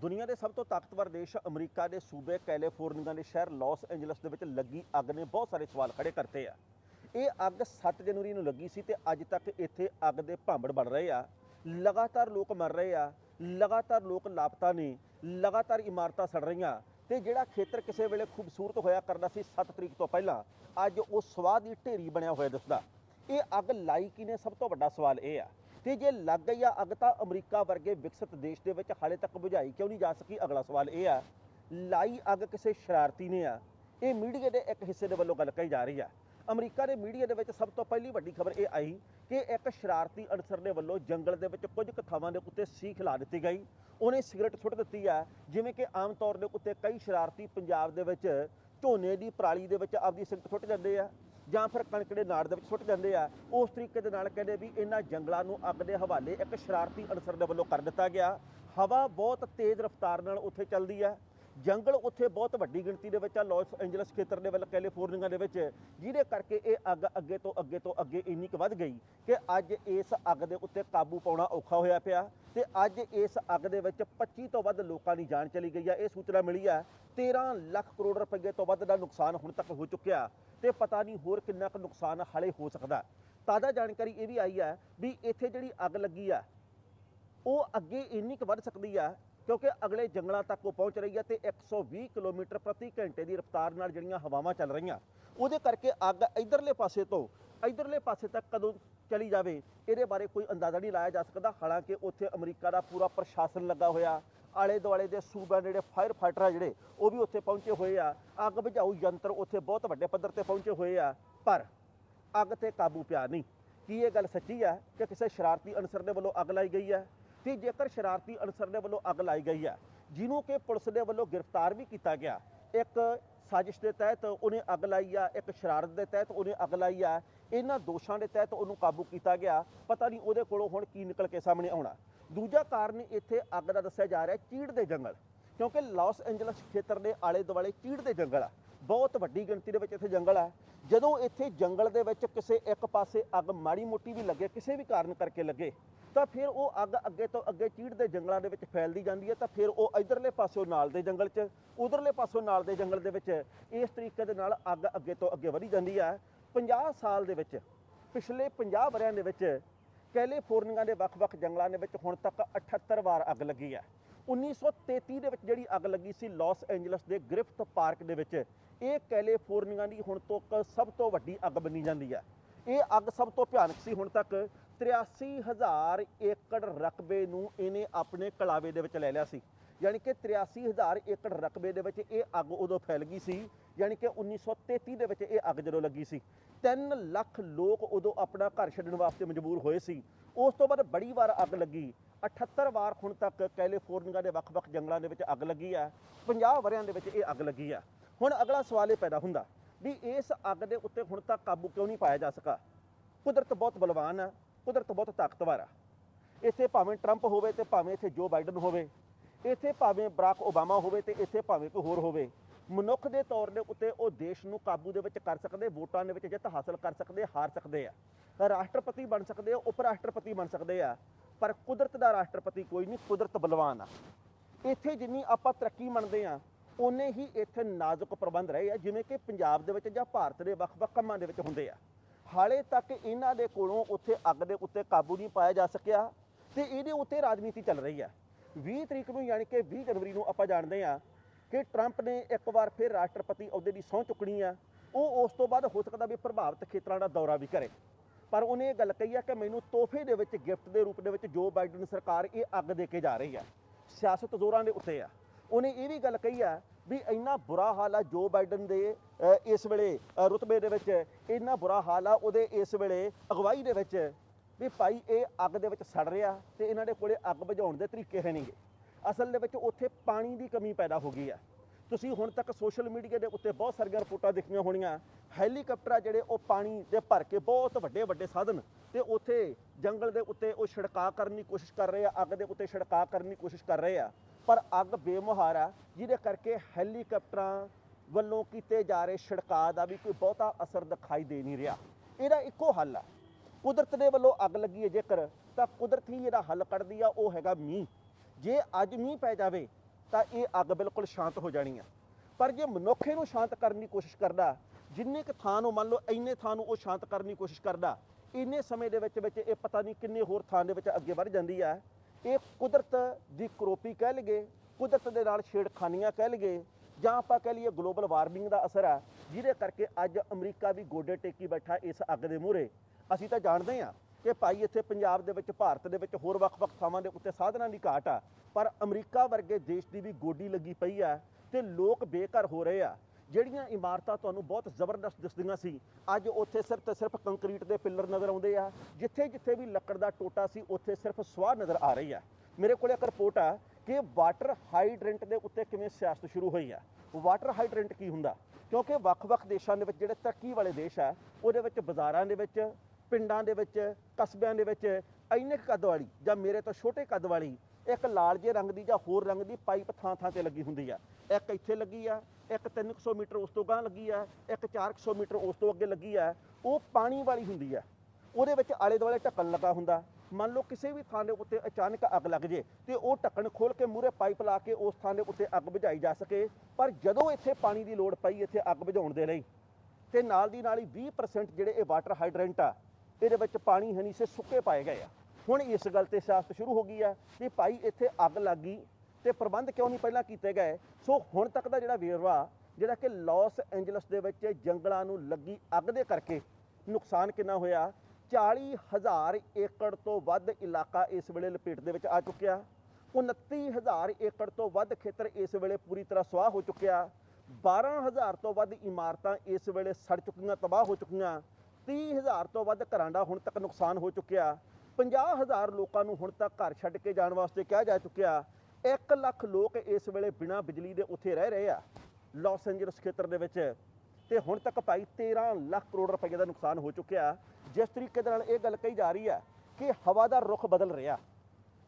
ਦੁਨੀਆ ਦੇ ਸਭ ਤੋਂ ਤਾਕਤਵਰ ਦੇਸ਼ ਅਮਰੀਕਾ ਦੇ ਸੂਬੇ ਕੈਲੀਫੋਰਨੀਆ ਦੇ ਸ਼ਹਿਰ ਲਾਸ ਐਂਜਲਸ ਦੇ ਵਿੱਚ ਲੱਗੀ ਅੱਗ ਨੇ ਬਹੁਤ ਸਾਰੇ ਸਵਾਲ ਖੜੇ ਕਰਤੇ ਆ। ਇਹ ਅੱਗ 7 ਜਨਵਰੀ ਨੂੰ ਲੱਗੀ ਸੀ ਤੇ ਅੱਜ ਤੱਕ ਇੱਥੇ ਅੱਗ ਦੇ ਭਾਂਬੜ ਬਣ ਰਹੇ ਆ। ਲਗਾਤਾਰ ਲੋਕ ਮਰ ਰਹੇ ਆ, ਲਗਾਤਾਰ ਲੋਕ ਲਾਪਤਾ ਨੇ, ਲਗਾਤਾਰ ਇਮਾਰਤਾਂ ਸੜ ਰਹੀਆਂ ਤੇ ਜਿਹੜਾ ਖੇਤਰ ਕਿਸੇ ਵੇਲੇ ਖੂਬਸੂਰਤ ਹੋਇਆ ਕਰਦਾ ਸੀ 7 ਤਰੀਕ ਤੋਂ ਪਹਿਲਾਂ, ਅੱਜ ਉਹ ਸਵਾਹ ਦੀ ਢੇਰੀ ਬਣਿਆ ਹੋਇਆ ਦਿਸਦਾ। ਇਹ ਅੱਗ ਲਾਈ ਕਿਨੇ ਸਭ ਤੋਂ ਵੱਡਾ ਸਵਾਲ ਇਹ ਆ। ਤੇ ਜੇ ਲੱਗ ਗਈ ਆ ਅੱਗ ਤਾਂ ਅਮਰੀਕਾ ਵਰਗੇ ਵਿਕਸਿਤ ਦੇਸ਼ ਦੇ ਵਿੱਚ ਹਾਲੇ ਤੱਕ ਬੁਝਾਈ ਕਿਉਂ ਨਹੀਂ ਜਾ ਸਕੀ? ਅਗਲਾ ਸਵਾਲ ਇਹ ਆ, ਲਾਈ ਅੱਗ ਕਿਸੇ ਸ਼ਰਾਰਤੀ ਨੇ ਆ? ਇਹ ਮੀਡੀਆ ਦੇ ਇੱਕ ਹਿੱਸੇ ਦੇ ਵੱਲੋਂ ਗੱਲ ਕਹੀ ਜਾ ਰਹੀ ਆ। ਅਮਰੀਕਾ ਦੇ ਮੀਡੀਆ ਦੇ ਵਿੱਚ ਸਭ ਤੋਂ ਪਹਿਲੀ ਵੱਡੀ ਖਬਰ ਇਹ ਆਈ ਕਿ ਇੱਕ ਸ਼ਰਾਰਤੀ ਅਨਸਰ ਦੇ ਵੱਲੋਂ ਜੰਗਲ ਦੇ ਵਿੱਚ ਕੁਝ ਕੁ ਥਾਵਾਂ ਦੇ ਉੱਤੇ ਸੀਖ ਖਿਲਾ ਦਿੱਤੀ ਗਈ। ਉਹਨੇ ਸਿਗਰਟ ਸੁੱਟ ਦਿੱਤੀ ਆ, ਜਿਵੇਂ ਕਿ ਆਮ ਤੌਰ ਦੇ ਉੱਤੇ ਕਈ ਸ਼ਰਾਰਤੀ ਪੰਜਾਬ ਦੇ ਵਿੱਚ ਝੋਨੇ ਦੀ ਪਰਾਲੀ ਦੇ ਵਿੱਚ ਆਪਦੀ ਸਿਗਰਟ ਸੁੱਟ ਜਾਂਦੇ ਆ। ਜਾਂ ਫਿਰ ਕਣਕ ਦੇ ਨਾੜ ਦੇ ਵਿੱਚ ਸੁੱਟ ਜਾਂਦੇ ਆ, ਉਸ ਤਰੀਕੇ ਦੇ ਨਾਲ ਕਹਿੰਦੇ ਵੀ ਇਹਨਾਂ ਜੰਗਲਾਂ ਨੂੰ ਅੱਗ ਦੇ ਹਵਾਲੇ ਇੱਕ ਸ਼ਰਾਰਤੀ ਅਨਸਰ ਦੇ ਵੱਲੋਂ ਕਰ ਦਿੱਤਾ ਗਿਆ। ਹਵਾ ਬਹੁਤ ਤੇਜ਼ ਰਫ਼ਤਾਰ ਨਾਲ ਉੱਥੇ ਚੱਲਦੀ ਆ ਜੰਗਲ ਉੱਥੇ ਬਹੁਤ ਵੱਡੀ ਗਿਣਤੀ ਦੇ ਵਿੱਚ ਆ ਲਾਸ ਐਂਜਲਸ ਖੇਤਰ ਦੇ ਵੱਲ ਕੈਲੀਫੋਰਨੀਆ ਦੇ ਵਿੱਚ, ਜਿਹਦੇ ਕਰਕੇ ਇਹ ਅੱਗ ਅੱਗੇ ਤੋਂ ਅੱਗੇ ਤੋਂ ਅੱਗੇ ਇੰਨੀ ਕੁ ਵੱਧ ਗਈ ਕਿ ਅੱਜ ਇਸ ਅੱਗ ਦੇ ਉੱਤੇ ਕਾਬੂ ਪਾਉਣਾ ਔਖਾ ਹੋਇਆ ਪਿਆ ਤੇ ਅੱਜ ਇਸ ਅੱਗ ਦੇ ਵਿੱਚ 25 ਤੋਂ ਵੱਧ ਲੋਕਾਂ ਦੀ ਜਾਨ ਚਲੀ ਗਈ ਆ। ਇਹ ਸੂਚਨਾ ਮਿਲੀ ਆ 13 ਲੱਖ ਕਰੋੜ ਰੁਪਏ ਤੋਂ ਵੱਧ ਦਾ ਨੁਕਸਾਨ ਹੁਣ ਤੱਕ ਹੋ ਚੁੱਕਿਆ ਤੇ ਪਤਾ ਨਹੀਂ ਹੋਰ ਕਿੰਨਾ ਕੁ ਨੁਕਸਾਨ ਹਾਲੇ ਹੋ ਸਕਦਾ। ਤਾਜ਼ਾ ਜਾਣਕਾਰੀ ਇਹ ਵੀ ਆਈ ਹੈ ਵੀ ਇੱਥੇ ਜਿਹੜੀ ਅੱਗ ਲੱਗੀ ਆ, ਉਹ ਅੱਗੇ ਇੰਨੀ ਕੁ ਵੱਧ ਸਕਦੀ ਆ ਕਿਉਂਕਿ ਅਗਲੇ ਜੰਗਲਾਂ ਤੱਕ ਉਹ ਪਹੁੰਚ ਰਹੀ ਹੈ ਤੇ 120 ਕਿਲੋਮੀਟਰ ਪ੍ਰਤੀ ਘੰਟੇ ਦੀ ਰਫ਼ਤਾਰ ਨਾਲ ਜਿਹੜੀਆਂ ਹਵਾਵਾਂ ਚੱਲ ਰਹੀਆਂ, ਉਹਦੇ ਕਰਕੇ ਅੱਗ ਇਧਰਲੇ ਪਾਸੇ ਤੋਂ, ਇਧਰਲੇ ਪਾਸੇ ਤੱਕ ਕਦੋਂ ਚਲੀ ਜਾਵੇ, ਇਹਦੇ ਬਾਰੇ ਕੋਈ ਅੰਦਾਜ਼ਾ ਨਹੀਂ ਲਾਇਆ ਜਾ ਸਕਦਾ। ਹਾਲਾਂਕਿ ਉੱਥੇ ਅਮਰੀਕਾ ਦਾ ਪੂਰਾ ਪ੍ਰਸ਼ਾਸਨ ਲੱਗਾ ਹੋਇਆ ਆਲੇ ਦੁਆਲੇ ਦੇ ਸੂਬਿਆਂ ਦੇ ਜਿਹੜੇ ਫਾਇਰ ਫਾਈਟਰ ਆ ਜਿਹੜੇ, ਉਹ ਵੀ ਉੱਥੇ ਪਹੁੰਚੇ ਹੋਏ ਆ। ਅੱਗ ਬੁਝਾਊ ਯੰਤਰ ਉੱਥੇ ਬਹੁਤ ਵੱਡੇ ਪੱਧਰ ਤੇ ਪਹੁੰਚੇ ਹੋਏ ਆ, ਪਰ ਅੱਗ ਤੇ ਕਾਬੂ ਪਿਆ ਨਹੀਂ। ਕੀ ਇਹ ਗੱਲ ਸੱਚੀ ਹੈ ਕਿ ਕਿਸੇ ਸ਼ਰਾਰਤੀ ਅਨਸਰ ਦੇ ਵੱਲੋਂ ਅੱਗ ਲਾਈ ਗਈ ਹੈ ਤੇ ਜੇਕਰ ਸ਼ਰਾਰਤੀ ਅਨਸਰ ਦੇ ਵੱਲੋਂ ਅੱਗ ਲਾਈ ਗਈ ਹੈ, ਜਿਹਨੂੰ ਕਿ ਪੁਲਿਸ ਦੇ ਵੱਲੋਂ ਗ੍ਰਿਫਤਾਰ ਵੀ ਕੀਤਾ ਗਿਆ, ਇੱਕ ਸਾਜ਼ਿਸ਼ ਦੇ ਤਹਿਤ ਉਹਨੇ ਅੱਗ ਲਾਈ ਆ, ਇੱਕ ਸ਼ਰਾਰਤ ਦੇ ਤਹਿਤ ਉਹਨੇ ਅੱਗ ਲਾਈ ਆ, ਇਹਨਾਂ ਦੋਸ਼ਾਂ ਦੇ ਤਹਿਤ ਉਹਨੂੰ ਕਾਬੂ ਕੀਤਾ ਗਿਆ, ਪਤਾ ਨਹੀਂ ਉਹਦੇ ਕੋਲੋਂ ਹੁਣ ਕੀ ਨਿਕਲ ਕੇ ਸਾਹਮਣੇ ਆਉਣਾ। ਦੂਜਾ ਕਾਰਨ ਇੱਥੇ ਅੱਗ ਦਾ ਦੱਸਿਆ ਜਾ ਰਿਹਾ ਚੀੜ ਦੇ ਜੰਗਲ, ਕਿਉਂਕਿ ਲਾਸ ਐਂਜਲਸ ਖੇਤਰ ਦੇ ਆਲੇ ਦੁਆਲੇ ਚੀੜ ਦੇ ਜੰਗਲ ਆ। ਬਹੁਤ ਵੱਡੀ ਗਿਣਤੀ ਦੇ ਵਿੱਚ ਇੱਥੇ ਜੰਗਲ ਹੈ। ਜਦੋਂ ਇੱਥੇ ਜੰਗਲ ਦੇ ਵਿੱਚ ਕਿਸੇ ਇੱਕ ਪਾਸੇ ਅੱਗ ਮਾੜੀ ਮੋਟੀ ਵੀ ਲੱਗੇ, ਕਿਸੇ ਵੀ ਕਾਰਨ ਕਰਕੇ ਲੱਗੇ, ਤਾਂ ਫਿਰ ਉਹ ਅੱਗ ਅੱਗੇ ਤੋਂ ਅੱਗੇ ਚੀੜ ਦੇ ਜੰਗਲਾਂ ਦੇ ਵਿੱਚ ਫੈਲਦੀ ਜਾਂਦੀ ਹੈ, ਤਾਂ ਫਿਰ ਉਹ ਇਧਰਲੇ ਪਾਸਿਓਂ ਨਾਲ ਦੇ ਜੰਗਲ 'ਚ, ਉਧਰਲੇ ਪਾਸਿਓਂ ਨਾਲ ਦੇ ਜੰਗਲ ਦੇ ਵਿੱਚ ਇਸ ਤਰੀਕੇ ਦੇ ਨਾਲ ਅੱਗ ਅੱਗੇ ਤੋਂ ਅੱਗੇ ਵਧੀ ਜਾਂਦੀ ਹੈ। 50 ਸਾਲ ਦੇ ਵਿੱਚ, ਪਿਛਲੇ 50 ਵਰਿਆਂ ਦੇ ਵਿੱਚ ਕੈਲੀਫੋਰਨੀਆ ਦੇ ਵੱਖ-ਵੱਖ ਜੰਗਲਾਂ ਦੇ ਵਿੱਚ ਹੁਣ ਤੱਕ 78 ਵਾਰ ਅੱਗ ਲੱਗੀ ਹੈ। 1933 ਦੇ ਵਿੱਚ ਜਿਹੜੀ ਅੱਗ ਲੱਗੀ ਸੀ ਲਾਸ ਐਂਜਲਸ ਦੇ ਗ੍ਰਿਫਥ ਪਾਰਕ ਦੇ ਵਿੱਚ, ਇਹ ਕੈਲੀਫੋਰਨੀਆ ਦੀ ਹੁਣ ਤੱਕ ਸਭ ਤੋਂ ਵੱਡੀ ਅੱਗ ਬਣੀ ਜਾਂਦੀ ਹੈ। ਇਹ ਅੱਗ ਸਭ ਤੋਂ ਭਿਆਨਕ ਸੀ, ਹੁਣ ਤੱਕ 83000 ਏਕੜ ਰਕਬੇ ਨੂੰ ਇਹਨੇ ਆਪਣੇ ਕਲਾਵੇ ਦੇ ਵਿੱਚ ਲੈ ਲਿਆ ਸੀ। ਯਾਨੀ ਕਿ 83000 ਏਕੜ ਰਕਬੇ ਦੇ ਵਿੱਚ ਇਹ ਅੱਗ ਉਦੋਂ ਫੈਲ ਗਈ ਸੀ, ਯਾਨੀ ਕਿ 1933 ਦੇ ਵਿੱਚ ਇਹ ਅੱਗ ਜਦੋਂ ਲੱਗੀ ਸੀ। 3 ਲੱਖ ਲੋਕ ਉਦੋਂ ਆਪਣਾ ਘਰ ਛੱਡਣ ਵਾਸਤੇ ਮਜਬੂਰ ਹੋਏ ਸੀ। ਉਸ ਤੋਂ ਬਾਅਦ ਬੜੀ ਵਾਰ ਅੱਗ ਲੱਗੀ। 78 ਵਾਰ ਹੁਣ ਤੱਕ ਕੈਲੀਫੋਰਨੀਆ ਦੇ ਵੱਖ-ਵੱਖ ਜੰਗਲਾਂ ਦੇ ਵਿੱਚ ਅੱਗ ਲੱਗੀ ਆ। 50 ਵਰਿਆਂ ਦੇ ਵਿੱਚ ਇਹ ਅੱਗ ਲੱਗੀ ਆ। ਹੁਣ ਅਗਲਾ ਸਵਾਲ ਇਹ ਪੈਦਾ ਹੁੰਦਾ ਵੀ ਇਸ ਅੱਗ ਦੇ ਉੱਤੇ ਹੁਣ ਤੱਕ ਕਾਬੂ ਕਿਉਂ ਨਹੀਂ ਪਾਇਆ ਜਾ ਸਕਾ ਕੁਦਰਤ ਬਹੁਤ ਬਲਵਾਨ ਆ, ਕੁਦਰਤ ਬਹੁਤ ਤਾਕਤਵਰ ਆ। ਇੱਥੇ ਭਾਵੇਂ ਟਰੰਪ ਹੋਵੇ ਤੇ ਭਾਵੇਂ ਇੱਥੇ ਜੋ ਬਾਈਡਨ ਹੋਵੇ, ਇੱਥੇ ਭਾਵੇਂ ਬਰਾਕ ਓਬਾਮਾ ਹੋਵੇ ਤੇ ਇੱਥੇ ਭਾਵੇਂ ਕੋਈ ਹੋਰ ਹੋਵੇ, ਮਨੁੱਖ ਦੇ ਤੌਰ ਦੇ ਉੱਤੇ ਉਹ ਦੇਸ਼ ਨੂੰ ਕਾਬੂ ਦੇ ਵਿੱਚ ਕਰ ਸਕਦੇ, ਵੋਟਾਂ ਦੇ ਵਿੱਚ ਜਿੱਤ ਹਾਸਲ ਕਰ ਸਕਦੇ, ਹਾਰ ਸਕਦੇ ਆ। ਰਾਸ਼ਟਰਪਤੀ ਬਣ ਸਕਦੇ ਆ ਉਪ ਰਾਸ਼ਟਰਪਤੀ ਬਣ ਸਕਦੇ ਆ। ਪਰ ਕੁਦਰਤ ਦਾ ਰਾਸ਼ਟਰਪਤੀ ਕੋਈ ਨਹੀਂ, ਕੁਦਰਤ ਬਲਵਾਨ ਆ। ਇੱਥੇ ਜਿੰਨੀ ਆਪਾਂ ਤਰੱਕੀ ਮੰਨਦੇ ਆ ਉਨੇ ਹੀ ਇੱਥੇ ਨਾਜ਼ੁਕ ਪ੍ਰਬੰਧ ਰਹੇ ਆ, ਜਿਵੇਂ ਕਿ ਪੰਜਾਬ ਦੇ ਵਿੱਚ ਜਾਂ ਭਾਰਤ ਦੇ ਵੱਖ-ਵੱਖ ਕੰਮਾਂ ਦੇ ਵਿੱਚ ਹੁੰਦੇ ਆ। ਹਾਲੇ ਤੱਕ ਇਹਨਾਂ ਦੇ ਕੋਲੋਂ ਉੱਥੇ ਅੱਗ ਦੇ ਉੱਤੇ ਕਾਬੂ ਨਹੀਂ ਪਾਇਆ ਜਾ ਸਕਿਆ ਤੇ ਇਹਦੇ ਉੱਤੇ ਰਾਜਨੀਤੀ ਚੱਲ ਰਹੀ ਆ। 20 ਤਰੀਕ ਨੂੰ ਯਾਨੀ ਕਿ 20 ਜਨਵਰੀ ਨੂੰ ਆਪਾਂ ਜਾਣਦੇ ਆ ਕਿ ਟਰੰਪ ਨੇ ਇੱਕ ਵਾਰ ਫਿਰ ਰਾਸ਼ਟਰਪਤੀ ਅਹੁਦੇ ਦੀ ਸਹੁੰ ਚੁੱਕਣੀ ਆ। ਉਹ ਉਸ ਤੋਂ ਬਾਅਦ ਹੋ ਸਕਦਾ ਵੀ ਪ੍ਰਭਾਵਿਤ ਖੇਤਰਾਂ ਦਾ ਦੌਰਾ ਵੀ ਕਰੇ। ਪਰ ਉਹਨੇ ਇਹ ਗੱਲ ਕਹੀ ਆ ਕਿ ਮੈਨੂੰ ਤੋਹਫੇ ਦੇ ਵਿੱਚ, ਗਿਫਟ ਦੇ ਰੂਪ ਦੇ ਵਿੱਚ ਜੋ ਬਾਈਡਨ ਸਰਕਾਰ ਇਹ ਅੱਗ ਦੇ ਕੇ ਜਾ ਰਹੀ ਆ, ਸਿਆਸਤ ਜ਼ੋਰਾਂ ਦੇ ਉੱਤੇ ਆ। ਉਹਨੇ ਇਹ ਵੀ ਗੱਲ ਕਹੀ ਆ ਵੀ ਇੰਨਾ ਬੁਰਾ ਹਾਲ ਆ ਜੋ ਬਾਈਡਨ ਦੇ ਇਸ ਵੇਲੇ ਰੁਤਬੇ ਦੇ ਵਿੱਚ, ਇੰਨਾ ਬੁਰਾ ਹਾਲ ਆ ਉਹਦੇ ਇਸ ਵੇਲੇ ਅਗਵਾਈ ਦੇ ਵਿੱਚ ਵੀ ਭਾਈ ਇਹ ਅੱਗ ਦੇ ਵਿੱਚ ਸੜ ਰਿਹਾ ਤੇ ਇਹਨਾਂ ਦੇ ਕੋਲੇ ਅੱਗ ਬੁਝਾਉਣ ਦੇ ਤਰੀਕੇ ਹੈ ਨਹੀਂਗੇ ਅਸਲ ਦੇ ਵਿੱਚ ਉੱਥੇ ਪਾਣੀ ਦੀ ਕਮੀ ਪੈਦਾ ਹੋ ਗਈ ਆ। ਤੁਸੀਂ ਹੁਣ ਤੱਕ ਸੋਸ਼ਲ ਮੀਡੀਆ ਦੇ ਉੱਤੇ ਬਹੁਤ ਸਾਰੀਆਂ ਰਿਪੋਰਟਾਂ ਦੇਖੀਆਂ ਹੋਣੀਆਂ। ਹੈਲੀਕਾਪਟਰ ਆ ਜਿਹੜੇ ਉਹ ਪਾਣੀ ਦੇ ਭਰ ਕੇ ਬਹੁਤ ਵੱਡੇ ਵੱਡੇ ਸਾਧਨ। ਤੇ ਉੱਥੇ ਜੰਗਲ ਦੇ ਉੱਤੇ ਉਹ ਛਿੜਕਾਅ ਕਰਨ ਦੀ ਕੋਸ਼ਿਸ਼ ਕਰ ਰਹੇ ਆ, ਅੱਗ ਦੇ ਉੱਤੇ ਛਿੜਕਾਅ ਕਰਨ ਦੀ ਕੋਸ਼ਿਸ਼ ਕਰ ਰਹੇ ਆ। ਪਰ ਅੱਗ ਬੇਮੁਹਾਰ ਆ, ਜਿਹਦੇ ਕਰਕੇ ਹੈਲੀਕਾਪਟਰਾਂ ਵੱਲੋਂ ਕੀਤੇ ਜਾ ਰਹੇ ਛਿੜਕਾਅ ਦਾ ਵੀ ਕੋਈ ਬਹੁਤਾ ਅਸਰ ਦਿਖਾਈ ਦੇ ਨਹੀਂ ਰਿਹਾ। ਇਹਦਾ ਇੱਕੋ ਹੱਲ ਆ। ਕੁਦਰਤ ਦੇ ਵੱਲੋਂ ਅੱਗ ਲੱਗੀ ਹੈ ਜੇਕਰ, ਤਾਂ ਕੁਦਰਤ ਹੀ ਇਹਦਾ ਹੱਲ ਕੱਢਦੀ ਆ, ਉਹ ਹੈਗਾ ਮੀਂਹ। ਜੇ ਅੱਜ ਮੀਂਹ ਪੈ ਜਾਵੇ ਤਾਂ ਇਹ ਅੱਗ ਬਿਲਕੁਲ ਸ਼ਾਂਤ ਹੋ ਜਾਣੀ ਆ। ਪਰ ਜੇ ਮਨੁੱਖ ਇਹਨੂੰ ਸ਼ਾਂਤ ਕਰਨ ਦੀ ਕੋਸ਼ਿਸ਼ ਕਰਦਾ, ਜਿੰਨੇ ਕੁ ਥਾਂ ਨੂੰ ਮੰਨ ਲਓ ਇੰਨੇ ਥਾਂ ਨੂੰ ਉਹ ਸ਼ਾਂਤ ਕਰਨ ਦੀ ਕੋਸ਼ਿਸ਼ ਕਰਦਾ, ਇੰਨੇ ਸਮੇਂ ਦੇ ਵਿੱਚ ਵਿੱਚ ਇਹ ਪਤਾ ਨਹੀਂ ਕਿੰਨੇ ਹੋਰ ਥਾਂ ਦੇ ਵਿੱਚ ਅੱਗੇ ਵੱਧ ਜਾਂਦੀ ਆ। ਇਹ ਕੁਦਰਤ ਦੀ ਕਰੋਪੀ ਕਹਿ ਲਈਏ, ਕੁਦਰਤ ਦੇ ਨਾਲ ਛੇੜਖਾਨੀਆਂ ਕਹਿ ਲਈਏ, ਜਾਂ ਆਪਾਂ ਕਹਿ ਲਈਏ ਗਲੋਬਲ ਵਾਰਮਿੰਗ ਦਾ ਅਸਰ ਆ, ਜਿਹਦੇ ਕਰਕੇ ਅੱਜ ਅਮਰੀਕਾ ਵੀ ਗੋਡੇ ਟੇਕੀ ਬੈਠਾ ਇਸ ਅੱਗ ਦੇ ਮੂਹਰੇ। ਅਸੀਂ ਤਾਂ ਜਾਣਦੇ ਹਾਂ ਕਿ ਭਾਈ ਇੱਥੇ ਪੰਜਾਬ ਦੇ ਵਿੱਚ, ਭਾਰਤ ਦੇ ਵਿੱਚ ਹੋਰ ਵੱਖ-ਵੱਖ ਥਾਵਾਂ ਦੇ ਉੱਤੇ ਸਾਧਨਾਂ ਦੀ ਘਾਟ ਆ। ਪਰ ਅਮਰੀਕਾ ਵਰਗੇ ਦੇਸ਼ ਦੀ ਵੀ ਗੋਡੀ ਲੱਗੀ ਪਈ ਆ ਤੇ ਲੋਕ ਬੇਘਰ ਹੋ ਰਹੇ ਆ। ਜਿਹੜੀਆਂ ਇਮਾਰਤਾਂ ਤੁਹਾਨੂੰ ਬਹੁਤ ਜ਼ਬਰਦਸਤ ਦਿਸਦੀਆਂ ਸੀ, ਅੱਜ ਉੱਥੇ ਸਿਰਫ ਤੇ ਸਿਰਫ ਕੰਕਰੀਟ ਦੇ ਪਿੱਲਰ ਨਜ਼ਰ ਆਉਂਦੇ ਆ। ਜਿੱਥੇ ਜਿੱਥੇ ਵੀ ਲੱਕੜ ਦਾ ਟੋਟਾ ਸੀ, ਉੱਥੇ ਸਿਰਫ ਸਵਾਹ ਨਜ਼ਰ ਆ ਰਹੀ ਆ। ਮੇਰੇ ਕੋਲ ਇੱਕ ਰਿਪੋਰਟ ਆ ਕਿ ਵਾਟਰ ਹਾਈਡਰੈਂਟ ਦੇ ਉੱਤੇ ਕਿਵੇਂ ਸਿਆਸਤ ਸ਼ੁਰੂ ਹੋਈ ਆ। ਵਾਟਰ ਹਾਈਡਰੈਂਟ ਕੀ ਹੁੰਦਾ? ਕਿਉਂਕਿ ਵੱਖ-ਵੱਖ ਦੇਸ਼ਾਂ ਦੇ ਵਿੱਚ ਜਿਹੜੇ ਤਰੱਕੀ ਵਾਲੇ ਦੇਸ਼ ਆ, ਉਹਦੇ ਵਿੱਚ ਬਾਜ਼ਾਰਾਂ ਦੇ ਵਿੱਚ ਪਿੰਡਾਂ ਦੇ ਵਿੱਚ, ਕਸਬਿਆਂ ਦੇ ਵਿੱਚ ਇੰਨੇ ਕੁ ਕੱਦ ਵਾਲੀ ਜਾਂ ਮੇਰੇ ਤੋਂ ਛੋਟੇ ਕੱਦ ਵਾਲੀ ਇੱਕ ਲਾਲ ਜੇ ਰੰਗ ਦੀ ਜਾਂ ਹੋਰ ਰੰਗ ਦੀ ਪਾਈਪ ਥਾਂ ਥਾਂ ਤੇ ਲੱਗੀ ਹੁੰਦੀ ਆ। ਇੱਕ ਇੱਥੇ ਲੱਗੀ ਆ, ਇੱਕ 300 ਮੀਟਰ ਉਸ ਤੋਂ ਗਾਂ ਲੱਗੀ ਆ, ਇੱਕ 400 ਮੀਟਰ ਉਸ ਤੋਂ ਅੱਗੇ ਲੱਗੀ ਆ। ਉਹ ਪਾਣੀ ਵਾਲੀ ਹੁੰਦੀ ਆ। ਉਹਦੇ ਵਿੱਚ ਆਲੇ ਦੁਆਲੇ ਢੱਕਣ ਲੱਗਾ ਹੁੰਦਾ। ਮੰਨ ਲਓ ਕਿਸੇ ਵੀ ਥਾਂ ਦੇ ਉੱਤੇ ਅਚਾਨਕ ਅੱਗ ਲੱਗ ਜੇ ਤੇ ਉਹ ਢੱਕਣ ਖੋਲ ਕੇ ਮੂਰੇ ਪਾਈਪ ਲਾ ਕੇ ਉਸ ਥਾਂ ਦੇ ਉੱਤੇ ਅੱਗ ਬੁਝਾਈ ਜਾ ਸਕੇ। ਪਰ ਜਦੋਂ ਇੱਥੇ ਪਾਣੀ ਦੀ ਲੋੜ ਪਈ ਇੱਥੇ ਅੱਗ ਬੁਝਾਉਣ ਦੇ ਲਈ ਤੇ ਨਾਲ ਦੀ ਨਾਲ ਹੀ 20% ਜਿਹੜੇ ਇਹ ਵਾਟਰ ਹਾਈਡਰੈਂਟ ਆ ਇਹਦੇ ਵਿੱਚ ਪਾਣੀ ਹੈ ਨਹੀਂ ਸੇ ਸੁੱਕੇ ਪਾਏ ਗਏ ਆ। ਹੁਣ ਇਸ ਗੱਲ ਤੇ ਸਿਆਸਤ ਸ਼ੁਰੂ ਹੋ ਗਈ ਆ ਕਿ ਭਾਈ ਇੱਥੇ ਅੱਗ ਲੱਗ ਗਈ ਤੇ ਪ੍ਰਬੰਧ ਕਿਉਂ ਨਹੀਂ ਪਹਿਲਾਂ ਕੀਤੇ ਗਏ? ਸੋ ਹੁਣ ਤੱਕ ਦਾ ਜਿਹੜਾ ਵੇਰਵਾ, ਜਿਹੜਾ ਕਿ ਲਾਸ ਐਂਜਲਸ ਦੇ ਵਿੱਚ ਜੰਗਲਾਂ ਨੂੰ ਲੱਗੀ ਅੱਗ ਦੇ ਕਰਕੇ ਨੁਕਸਾਨ ਕਿੰਨਾ ਹੋਇਆ? 40000 ਏਕੜ ਤੋਂ ਵੱਧ ਇਲਾਕਾ ਇਸ ਵੇਲੇ ਲਪੇਟ ਦੇ ਵਿੱਚ ਆ ਚੁੱਕਿਆ। 29000 ਏਕੜ ਤੋਂ ਵੱਧ ਖੇਤਰ ਇਸ ਵੇਲੇ ਪੂਰੀ ਤਰ੍ਹਾਂ ਸਵਾਹ ਹੋ ਚੁੱਕਿਆ। 12000 ਤੋਂ ਵੱਧ ਇਮਾਰਤਾਂ ਇਸ ਵੇਲੇ ਸੜ ਚੁੱਕੀਆਂ, ਤਬਾਹ ਹੋ ਚੁੱਕੀਆਂ। 30000 ਤੋਂ ਵੱਧ ਘਰਾਂ ਦਾ ਹੁਣ ਤੱਕ ਨੁਕਸਾਨ ਹੋ ਚੁੱਕਿਆ। 50000 ਲੋਕਾਂ ਨੂੰ ਹੁਣ ਤੱਕ ਘਰ ਛੱਡ ਕੇ ਜਾਣ ਵਾਸਤੇ ਕਿਹਾ ਜਾ ਚੁੱਕਿਆ। 1 ਲੱਖ ਲੋਕ ਇਸ ਵੇਲੇ ਬਿਨਾਂ ਬਿਜਲੀ ਦੇ ਉੱਥੇ ਰਹਿ ਰਹੇ ਆ ਲਾਸ ਐਂਜਲਸ ਖੇਤਰ ਦੇ ਵਿੱਚ। ਤੇ ਹੁਣ ਤੱਕ ਭਾਈ 13 ਲੱਖ ਕਰੋੜ ਰੁਪਏ ਦਾ ਨੁਕਸਾਨ ਹੋ ਚੁੱਕਿਆ। ਜਿਸ ਤਰੀਕੇ ਦੇ ਨਾਲ ਇਹ ਗੱਲ ਕਹੀ ਜਾ ਰਹੀ ਹੈ ਕਿ ਹਵਾ ਦਾ ਰੁਖ ਬਦਲ ਰਿਹਾ।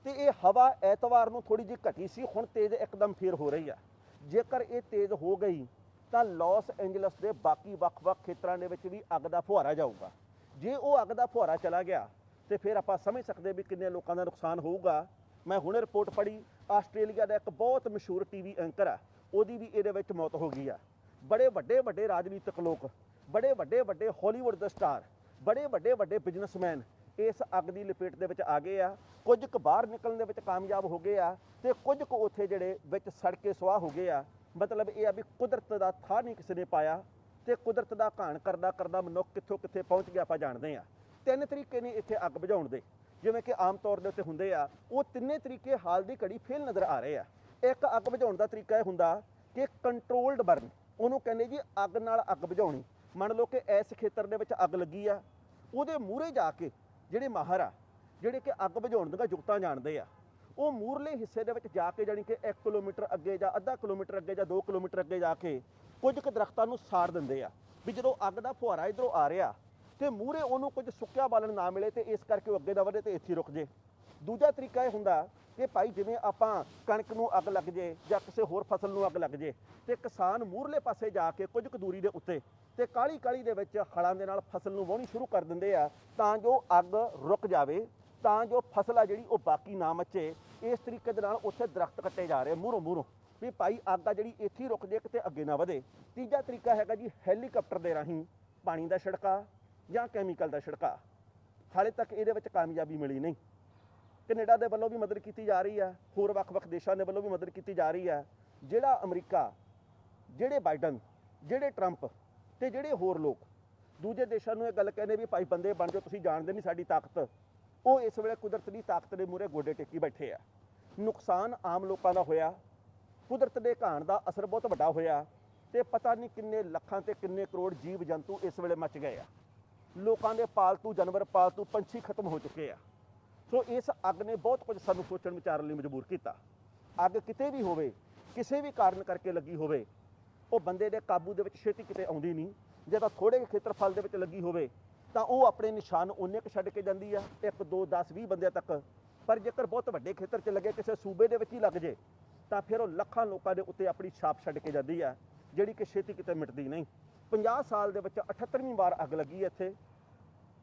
ਤੇ ਇਹ ਹਵਾ ਐਤਵਾਰ ਨੂੰ ਥੋੜੀ ਜਿਹੀ ਘਟੀ ਸੀ, ਹੁਣ ਤੇਜ਼ ਇੱਕਦਮ ਫੇਰ ਹੋ ਰਹੀ ਆ ਜੇਕਰ ਇਹ ਤੇਜ਼ ਹੋ ਗਈ ਤਾਂ ਲਾਸ ਐਂਜਲਸ ਦੇ ਬਾਕੀ ਵੱਖ-ਵੱਖ ਖੇਤਰਾਂ ਦੇ ਵਿੱਚ ਵੀ ਅੱਗ ਦਾ ਫੁਹਾਰਾ ਜਾਊਗਾ। ਜੇ ਉਹ ਅੱਗ ਦਾ ਫੁਹਾਰਾ ਚਲਾ ਗਿਆ, ਤੇ ਫਿਰ ਆਪਾਂ ਸਮਝ ਸਕਦੇ ਵੀ ਕਿੰਨੇ ਲੋਕਾਂ ਦਾ ਨੁਕਸਾਨ ਹੋਊਗਾ। ਮੈਂ ਹੁਣੇ ਰਿਪੋਰਟ ਪੜ੍ਹੀ, ਆਸਟ੍ਰੇਲੀਆ ਦਾ ਇੱਕ ਬਹੁਤ ਮਸ਼ਹੂਰ ਟੀਵੀ ਐਂਕਰ ਆ, ਉਹਦੀ ਵੀ ਇਹਦੇ ਵਿੱਚ ਮੌਤ ਹੋ ਗਈ ਆ। ਬੜੇ ਵੱਡੇ ਵੱਡੇ ਰਾਜਨੀਤਿਕ ਲੋਕ, ਬੜੇ ਵੱਡੇ ਵੱਡੇ ਹਾਲੀਵੁੱਡ ਦੇ ਸਟਾਰ ਬੜੇ ਵੱਡੇ ਵੱਡੇ ਬਿਜ਼ਨਸਮੈਨ ਇਸ ਅੱਗ ਦੀ ਲਪੇਟ ਦੇ ਵਿੱਚ ਆ ਗਏ ਆ। ਕੁਝ ਕੁ ਬਾਹਰ ਨਿਕਲਣ ਦੇ ਵਿੱਚ ਕਾਮਯਾਬ ਹੋ ਗਏ ਆ, ਤੇ ਕੁਝ ਕੁ ਉੱਥੇ ਜਿਹੜੇ ਵਿੱਚ ਸੜ ਕੇ ਸੁਆਹ ਹੋ ਗਏ ਆ ਮਤਲਬ ਇਹ ਆ ਵੀ ਕੁਦਰਤ ਦਾ ਥਾਂ ਨਹੀਂ ਕਿਸੇ ਨੇ ਪਾਇਆ ਤੇ ਕੁਦਰਤ ਦਾ ਘਾਣ ਕਰਦਾ ਕਰਦਾ ਮਨੁੱਖ ਕਿੱਥੋਂ ਕਿੱਥੇ ਪਹੁੰਚ ਗਿਆ ਆਪਾਂ ਜਾਣਦੇ ਆ ਤਿੰਨ ਤਰੀਕੇ ਨੇ ਇੱਥੇ ਅੱਗ ਬੁਝਾਉਣ ਦੇ। ਜਿਵੇਂ ਕਿ ਆਮ ਤੌਰ ਦੇ ਉੱਤੇ ਹੁੰਦੇ ਆ, ਉਹ ਤਿੰਨੇ ਤਰੀਕੇ ਹਾਲ ਦੀ ਘੜੀ ਫੇਲ ਨਜ਼ਰ ਆ ਰਹੇ ਆ। ਇੱਕ ਅੱਗ ਬੁਝਾਉਣ ਦਾ ਤਰੀਕਾ ਇਹ ਹੁੰਦਾ ਕਿ ਕੰਟਰੋਲਡ ਬਰਨ ਉਹਨੂੰ ਕਹਿੰਦੇ ਜੀ ਅੱਗ ਨਾਲ ਅੱਗ ਬੁਝਾਉਣੀ। ਮੰਨ ਲਓ ਕਿ ਇਸ ਖੇਤਰ ਦੇ ਵਿੱਚ ਅੱਗ ਲੱਗੀ ਆ, ਉਹਦੇ ਮੂਹਰੇ ਜਾ ਕੇ ਜਿਹੜੇ ਮਾਹਰ ਆ, ਜਿਹੜੇ ਕਿ ਅੱਗ ਬੁਝਾਉਣ ਦੀਆਂ ਜੁਗਤਾਂ ਜਾਣਦੇ ਆ ਉਹ ਮੂਰਲੇ ਹਿੱਸੇ ਦੇ ਵਿੱਚ ਜਾ ਕੇ ਜਾਣੀ ਕਿ 1 ਕਿਲੋਮੀਟਰ ਅੱਗੇ ਜਾਂ ਅੱਧਾ ਕਿਲੋਮੀਟਰ ਅੱਗੇ ਜਾਂ 2 ਕਿਲੋਮੀਟਰ ਅੱਗੇ ਜਾ ਕੇ ਕੁਝ ਕੁ ਦਰਖਤਾਂ ਨੂੰ ਸਾੜ ਦਿੰਦੇ ਆ। ਵੀ ਜਦੋਂ ਅੱਗ ਦਾ ਫੁਹਾਰਾ ਇਧਰੋਂ ਆ ਰਿਹਾ ਤੇ ਮੂਹਰੇ ਉਹਨੂੰ ਕੁਝ ਸੁੱਕਿਆ ਬਾਲਣ ਨਾ ਮਿਲੇ ਤੇ ਇਸ ਕਰਕੇ ਉਹ ਅੱਗੇ ਦਾ ਵਧੇ ਤੇ ਇੱਥੇ ਰੁਕ ਜੇ। ਦੂਜਾ ਤਰੀਕਾ ਇਹ ਹੁੰਦਾ ਕਿ ਭਾਈ ਜਿਵੇਂ ਆਪਾਂ ਕਣਕ ਨੂੰ ਅੱਗ ਲੱਗ ਜੇ ਜਾਂ ਕਿਸੇ ਹੋਰ ਫਸਲ ਨੂੰ ਅੱਗ ਲੱਗ ਜੇ ਤੇ ਕਿਸਾਨ ਮੂਹਰਲੇ ਪਾਸੇ ਜਾ ਕੇ ਕੁਝ ਕੁ ਦੂਰੀ ਦੇ ਉੱਤੇ ਤੇ ਕਾਲੀ ਕਾਲੀ ਦੇ ਵਿੱਚ ਹਲਾਂ ਦੇ ਨਾਲ ਫਸਲ ਨੂੰ ਵਾਹਣੀ ਸ਼ੁਰੂ ਕਰ ਦਿੰਦੇ ਆ ਤਾਂ ਜੋ ਅੱਗ ਰੁਕ ਜਾਵੇ, ਤਾਂ ਜੋ ਫਸਲ ਆ ਜਿਹੜੀ ਉਹ ਬਾਕੀ ਨਾ ਮੱਚੇ। ਇਸ ਤਰੀਕੇ ਦੇ ਨਾਲ ਉੱਥੇ ਦਰਖਤ ਕੱਟੇ ਜਾ ਰਹੇ ਮੂਹਰੋਂ ਮੂਹਰੋਂ। ਵੀ ਭਾਈ ਅੱਗ ਆ ਜਿਹੜੀ ਇੱਥੇ ਹੀ ਰੁਕ ਜੇ, ਕਿਤੇ ਅੱਗੇ ਨਾ ਵਧੇ। ਤੀਜਾ ਤਰੀਕਾ ਹੈਗਾ ਜੀ, ਹੈਲੀਕਾਪਟਰ ਦੇ ਰਾਹੀਂ ਪਾਣੀ ਦਾ ਛਿੜਕਾ ਜਾਂ ਕੈਮੀਕਲ ਦਾ ਛਿੜਕਾ। ਹਾਲੇ ਤੱਕ ਇਹਦੇ ਵਿੱਚ ਕਾਮਯਾਬੀ ਮਿਲੀ ਨਹੀਂ। ਕੈਨੇਡਾ ਦੇ ਵੱਲੋਂ ਵੀ ਮਦਦ ਕੀਤੀ ਜਾ ਰਹੀ ਹੈ ਹੋਰ ਵੱਖ-ਵੱਖ ਦੇਸ਼ਾਂ ਦੇ ਵੱਲੋਂ ਵੀ ਮਦਦ ਕੀਤੀ ਜਾ ਰਹੀ ਹੈ ਜਿਹੜਾ ਅਮਰੀਕਾ, ਜਿਹੜੇ ਬਾਈਡਨ, ਜਿਹੜੇ ਟਰੰਪ ਤੇ ਜਿਹੜੇ ਹੋਰ ਲੋਕ, ਦੂਜੇ ਦੇਸ਼ਾਂ ਨੂੰ ਇਹ ਗੱਲ ਕਹਿੰਦੇ ਵੀ ਭਾਈ ਬੰਦੇ ਬਣ ਜਾਓ, ਤੁਸੀਂ ਜਾਣਦੇ ਨਹੀਂ ਸਾਡੀ ਤਾਕਤ। ਉਹ ਇਸ ਵੇਲੇ ਕੁਦਰਤ ਦੀ ਤਾਕਤ ਦੇ ਮੂਹਰੇ ਗੋਡੇ ਟੇਕੀ ਬੈਠੇ ਆ। ਨੁਕਸਾਨ ਆਮ ਲੋਕਾਂ ਦਾ ਹੋਇਆ। ਕੁਦਰਤ ਦੇ ਘਾਣ ਦਾ ਅਸਰ ਬਹੁਤ ਵੱਡਾ ਹੋਇਆ ਤੇ ਪਤਾ ਨਹੀਂ ਕਿੰਨੇ ਲੱਖਾਂ ਤੇ ਕਿੰਨੇ ਕਰੋੜ ਜੀਵ ਜੰਤੂ ਇਸ ਵੇਲੇ ਮੱਚ ਗਏ ਆ। ਲੋਕਾਂ ਦੇ ਪਾਲਤੂ ਜਾਨਵਰ, ਪਾਲਤੂ ਪੰਛੀ ਖਤਮ ਹੋ ਚੁੱਕੇ ਆ। ਸੋ ਇਸ ਅੱਗ ਨੇ ਬਹੁਤ ਕੁਝ ਸਾਨੂੰ ਸੋਚਣ ਵਿਚਾਰਨ ਲਈ ਮਜਬੂਰ ਕੀਤਾ। ਅੱਗ ਕਿਤੇ ਵੀ ਹੋਵੇ, ਕਿਸੇ ਵੀ ਕਾਰਨ ਕਰਕੇ ਲੱਗੀ ਹੋਵੇ, ਉਹ ਬੰਦੇ ਦੇ ਕਾਬੂ ਦੇ ਵਿੱਚ ਛੇਤੀ ਕਿਤੇ ਆਉਂਦੀ ਨਹੀਂ। ਜੇ ਤਾਂ ਥੋੜੇ ਖੇਤਰਫਲ ਦੇ ਵਿੱਚ ਲੱਗੀ ਹੋਵੇ ਤਾਂ ਉਹ ਆਪਣੇ ਨਿਸ਼ਾਨ ਉਹਨੇ ਕੁ ਛੱਡ ਕੇ ਜਾਂਦੀ ਆ 1 2 10 20 ਬੰਦਿਆਂ ਤੱਕ। ਪਰ ਜੇਕਰ ਬਹੁਤ ਵੱਡੇ ਖੇਤਰ 'ਚ ਲੱਗੇ, ਕਿਸੇ ਸੂਬੇ ਦੇ ਵਿੱਚ ਹੀ ਲੱਗ ਜੇ, ਤਾਂ ਫਿਰ ਉਹ ਲੱਖਾਂ ਲੋਕਾਂ ਦੇ ਉੱਤੇ ਆਪਣੀ ਛਾਪ ਛੱਡ ਕੇ ਜਾਂਦੀ ਆ, ਜਿਹੜੀ ਕਿ ਛੇਤੀ ਕਿਤੇ ਮਿਟਦੀ ਨਹੀਂ। 50 ਸਾਲ ਦੇ ਵਿੱਚ 78ਵੀਂ ਵਾਰ ਅੱਗ ਲੱਗੀ ਹੈ ਇੱਥੇ,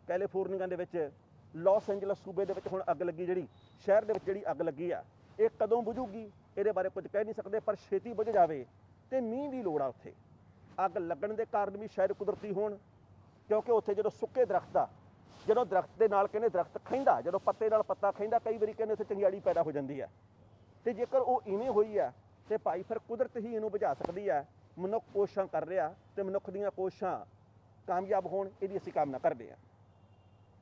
ਕੈਲੀਫੋਰਨੀਆ ਦੇ ਵਿੱਚ, ਲਾਸ ਐਂਜਲਸ ਸੂਬੇ ਦੇ ਵਿੱਚ ਹੁਣ ਅੱਗ ਲੱਗੀ ਜਿਹੜੀ, ਸ਼ਹਿਰ ਦੇ ਵਿੱਚ ਜਿਹੜੀ ਅੱਗ ਲੱਗੀ ਆ, ਇਹ ਕਦੋਂ ਬੁਝੂਗੀ, ਇਹਦੇ ਬਾਰੇ ਕੁਝ ਕਹਿ ਨਹੀਂ ਸਕਦੇ, ਪਰ ਛੇਤੀ ਬੁਝ ਜਾਵੇ ਤੇ ਮੀਂਹ ਦੀ ਲੋੜ ਆ ਉੱਥੇ। ਅੱਗ ਲੱਗਣ ਦੇ ਕਾਰਨ ਵੀ ਸ਼ਾਇਦ ਕੁਦਰਤੀ ਹੋਣ ਕਿਉਂਕਿ ਉੱਥੇ ਜਦੋਂ ਸੁੱਕੇ ਦਰਖਤ ਆ, ਜਦੋਂ ਦਰਖਤ ਦੇ ਨਾਲ ਕਹਿੰਦੇ ਦਰਖਤ ਖੈਂਦਾ ਜਦੋਂ ਪੱਤੇ ਨਾਲ ਪੱਤਾ ਖੈਂਦਾ ਕਈ ਵਾਰੀ ਕਹਿੰਦੇ ਉੱਥੇ ਚੰਗਿਆੜੀ ਪੈਦਾ ਹੋ ਜਾਂਦੀ ਹੈ ਤੇ ਜੇਕਰ ਉਹ ਇਵੇਂ ਹੋਈ ਆ, ਤੇ ਭਾਈ ਫਿਰ ਕੁਦਰਤ ਹੀ ਇਹਨੂੰ ਬੁਝਾ ਸਕਦੀ ਹੈ ਮਨੁੱਖ ਕੋਸ਼ਿਸ਼ਾਂ ਕਰ ਰਿਹਾ ਤੇ ਮਨੁੱਖ ਦੀਆਂ ਕੋਸ਼ਿਸ਼ਾਂ ਕਾਮਯਾਬ ਹੋਣ, ਇਹਦੀ ਅਸੀਂ ਕਾਮਨਾ ਕਰਦੇ ਹਾਂ